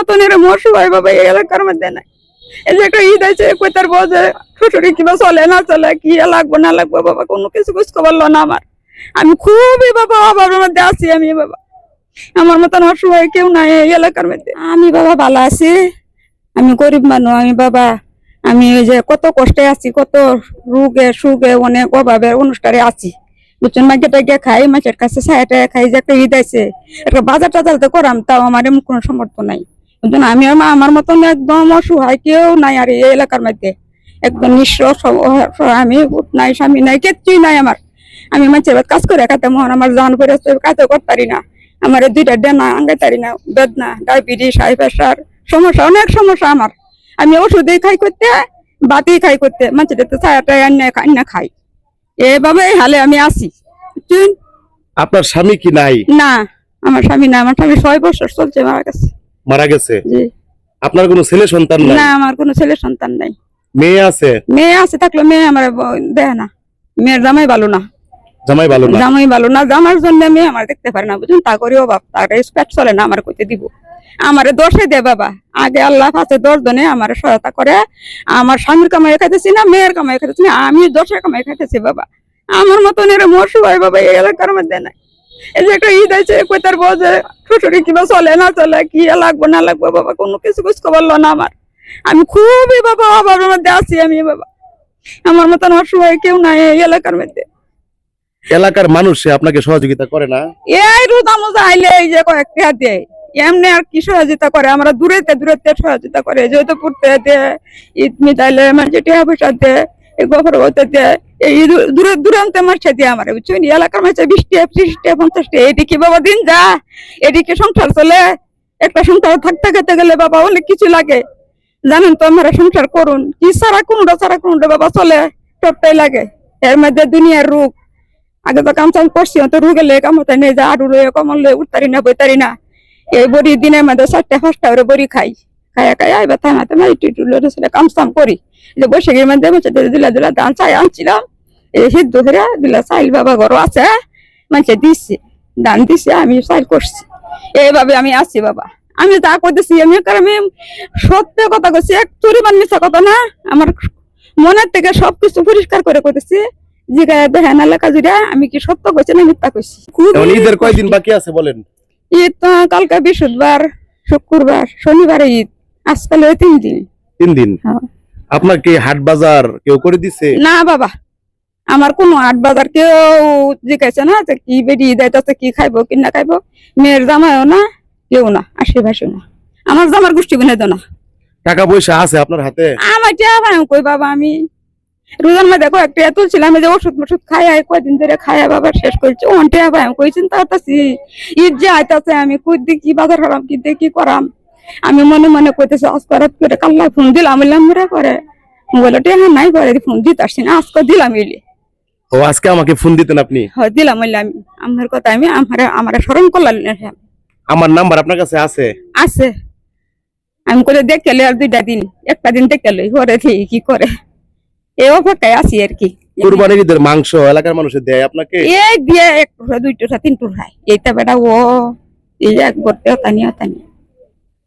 মতন এরকম অসহায় বাবা, এই এলাকার মধ্যে নাই। এই যে একটা ঈদ আছে কোথার বোঝে শ্বশুরি কিবা চলে না চলে, কি লাগবো না লাগবো বাবা, কোনো কিছু বুঝতে পারল না আমার। আমি খুবই বাবা অভাবের মধ্যে আছি আমি বাবা। আমার মতন অসহায় কেউ নাই এই এলাকার মধ্যে। আমি বাবা ভালো আছি, আমি গরিব মানুষ, আমি বাবা, আমি ওই যে কত কষ্টে আছি, কত রোগে সুগে অনেক অভাবে অনুষ্ঠানে আছি। বুঝছেন মাঝে টাইকে খাই, মাছের কাছে ছায়াটা খাই, যে একটা ঈদ আছে, একটা বাজার টাজার তো করাম, তাও আমার এমন কোনো সমর্থ নাই। আমি আমার আমার মতন একদম অসহায় কেউ নাই আর এই এলাকার মধ্যে। একদম নিঃস্ব আমি নাই স্বামী নাই কিচ্ছুই নাই আমার। আমি মাছের ভাত কাজ করে খাতে মন আমার জান করে কাজও করতে পারি না। আমার দুইটা ডেনা আঙ্গাই পারি না বেদনা ডায়াবেটিস হাই প্রেশার সমস্যা অনেক সমস্যা আমার। আমি ওষুধই খাই করতে বাতি খাই করতে মাছের তো ছায়াটা আন্না খাই। এভাবে হালে আমি আসি আপনার স্বামী কি নাই? না আমার স্বামী না আমার স্বামী ছয় বছর চলছে মারা গেছে। মারা গেছে? আপনার কোনো ছেলে সন্তান নাই? না আমার কোনো ছেলে সন্তান নাই। মেয়ে আছে? মেয়ে আছে থাকলে মেয়ে আমার দেয় না। মেয়ের জামাই ভালো না। জামাই ভালো না? জামাই ভালো না জামার জন্য মেয়ে আমার দেখতে পারে না বুঝুন তা করেও বাপ তার রেসপেক্ট চলে না আমার কইতে দিব। আমারে দোষে দে বাবা। আগে আল্লাহ কাছে দশ জনে আমার সহায়তা করে। আমার স্বামীর কামাই খাইতেছি না মেয়ের কামাই খাইতেছি না আমি দশের কামাই খাইতেছি বাবা। আমার মতন এরকম অসুহায় বাবা এই এলাকার মধ্যে নাই। এই যে একটা ঈদ আছে কোথার বোঝে শ্বশুরি কিবা চলে না চলে কি লাগবো না লাগবো বাবা কোনো কিছু বুঝতে পারল না আমার। আমি খুবই বাবা অভাবের মধ্যে আছি আমি বাবা। আমার মতন অসুহায় কেউ নাই এই এলাকার মধ্যে। এলাকার মানুষ আপনাকে সহযোগিতা করে না? এই রোজা মোজা আইলে এই যে কয়েকটা দেয় এমনি আর কি সহযোগিতা করে? আমরা দূরেতে দূরেতে সহযোগিতা করে যেহেতু পড়তে দেয় ঈদ মিটাইলে মানে টিয়া পয়সা দেয় গোফর হতে এই দূরে, দূরান্তে মাসে দিয়ে আমার বুঝছেন এলাকার মাসে বিশ টাকা ত্রিশ টাকা পঞ্চাশ টাকা এদিকে বাবা দিন যা এদিকে সংসার চলে। একটা সংসার থাকতে খেতে গেলে বাবা অনেক কিছু লাগে। জানেন তো আমরা সংসার করুন। কি সারা কোনটা সারা কোনটা বাবা চলে, সবটাই লাগে। এর মধ্যে দুনিয়ার রূপ আগে তো কাম চাম করছি তো রুগে লে কামতে নেই, যা আরু লয়ে কমল লয়ে উঠতারি না, বইতারি না। এই বড়ি দিনের মধ্যে চারটা, পাঁচটা বড়ি খাই। খায়া খাই আইবা থানাতে না ইটু ইটু লয়ে সেটা কাম চাম করি। যে বসে গিয়ে মধ্যে বসে দিলা দিলা দান চাই আনছিলাম। এই সিদ্ধ করে দিলা চাইল বাবা ঘর আছে। মানুষে দিচ্ছে দান দিছে আমি চাইল করছি। এইভাবে আমি আছি বাবা। আমি যা করতেছি আমি কারণ সত্য কথা করছি এক চুরিমান মিশা কথা না। আমার মনের থেকে সবকিছু পরিষ্কার করে করতেছি জিগায় দেখেন এলাকা জুড়ে আমি কি সত্য কইছি না মিথ্যা এখন ঈদের কয়দিন বাকি আছে বলেন? ঈদ তো কালকে বৃহস্পতিবার শুক্রবার শনিবারে ঈদ। আজকাল ওই তিন দিন। তিন দিন? হ্যাঁ। আপনার কি হাট বাজার কেউ করে দিছে? না বাবা আমার কোনো আট বাজার কেউ জিজ্ঞাসা না যে কি বেরি ঈদ আইতাছে কি খাইবো কি না খাইবো। মেয়ের জামাইও না কেউ না আশেপাশেও না। আমার জামার গোষ্ঠী বিনে না। টাকা পয়সা আছে আপনার হাতে? আমার ভাই কই বাবা আমি? রোজার মধ্যে দেখো একটা তুলছিলাম এই যে ওষুধ মষুধ খাই আয় কয়দিন ধরে খাই বাবা শেষ করছি। ওন টিয়া ভাই কই চিন্তা করতেছি ঈদ যে আইতাছে আমি কই কি বাজার করাম কি দিয়ে কি করাম? আমি মনে মনে কইতেছি আজকে রাত করে কাল্লা ফোন দিলাম বললাম করে বলে টিয়া নাই করে ফোন দিতে আসছি না আজকে দিলাম এলি ও আজকে আমাকে ফোন দিতেন আপনি? হয় দিলাম আমি আমার কথা আমি আমার আমার স্মরণ করলাম আমার নাম্বার আপনার কাছে আছে? আছে। আমি করে আর দুইটা দিন একটা দিন দেখতে লই ঘরে কি করে? এই অপেক্ষায় আছি আর কি। কুরবানির ঈদের মাংস এলাকার মানুষের দেয় আপনাকে? এই দিয়ে এক টুকরা দুই টুকরা তিন টুকরা এইটা বেটা ও এই এক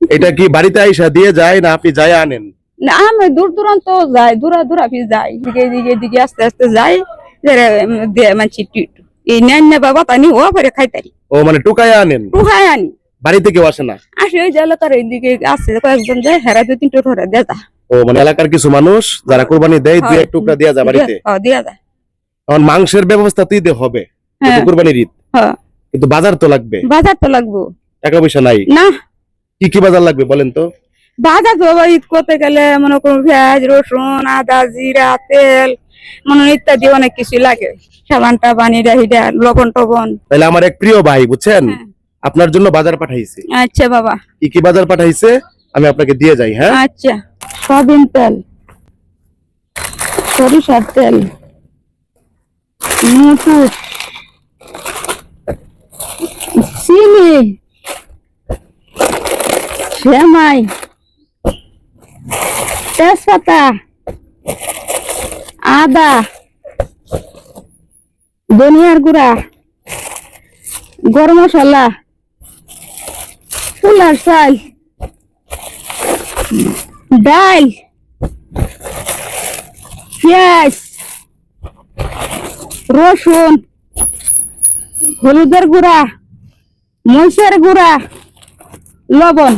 এটা কি বাড়িতে আইসা দিয়ে যায় না আপনি যায় আনেন? না আমি দূর দূরান্ত যাই দূরা দূরা ফিস যাই দিকে দিকে দিকে আস্তে আস্তে যাই দিয়ে মানছি এই নেন না বাবা তানি ও পরে খাইতারি ও মানে টুকায় আনেন? আনি। বাড়িতে কেউ আসে না? আসে ওই যে এলাকার এইদিকে আছে কয়েকজন যায় হেরা দুই দেয়া যা। ও মানে এলাকার কিছু মানুষ যারা কোরবানি দেয় দুই এক টুকরা দেওয়া যায় বাড়িতে? দিয়া যায়। এখন মাংসের ব্যবস্থা তো ঈদে হবে। হ্যাঁ। কোরবানির ঈদ। হ্যাঁ। কিন্তু বাজার তো লাগবে। বাজার তো লাগবে। টাকা পয়সা নাই। না কি কি বাজার লাগবে বলেন তো? বাজার তো ঈদ করতে গেলে মনে করুন পেঁয়াজ রসুন আদা জিরা তেল মনে ইত্যাদি অনেক কিছু লাগে। সাবান টাবান এটা হিটা লবণ টবণ। তাহলে আমার এক প্রিয় ভাই বুঝছেন? হ্যাঁ। আপনার জন্য বাজার পাঠাইছে। আচ্ছা বাবা। কি কি বাজার পাঠাইছে আমি আপনাকে দিয়ে যাই হ্যাঁ? আচ্ছা। সয়াবিন তেল সরিষার তেল মুসুর চিনি সেমাই তেজপাতা, আদা, ধনিয়ার গুঁড়া, গরম মশলা ফুলার চাল, ডাল, পেঁয়াজ, রসুন, হলুদের গুঁড়া, মরিচের গুঁড়া, লবণ।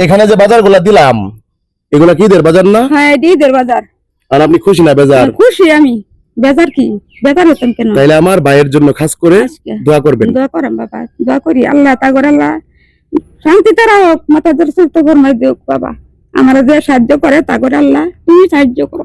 এখানে যে বাজারগুলো দিলাম এগুলা কি দের বাজার না? হ্যাঁ ঈদের বাজার। আর আপনি খুশি না বেজার? খুশি আমি। বেজার কি? বেজার হতাম কেন? তাইলে আমার ভাইয়ের জন্য খাস করে দোয়া করবেন। দোয়া করেন বাবা। দোয়া করি। আল্লাহ তা করে আল্লাহ। শান্তি তারা হোক ধরে সুস্থ কর্মাই দিও বাবা। আমার যে সাহায্য করে তা করে আল্লাহ। তুমি সাহায্য করো।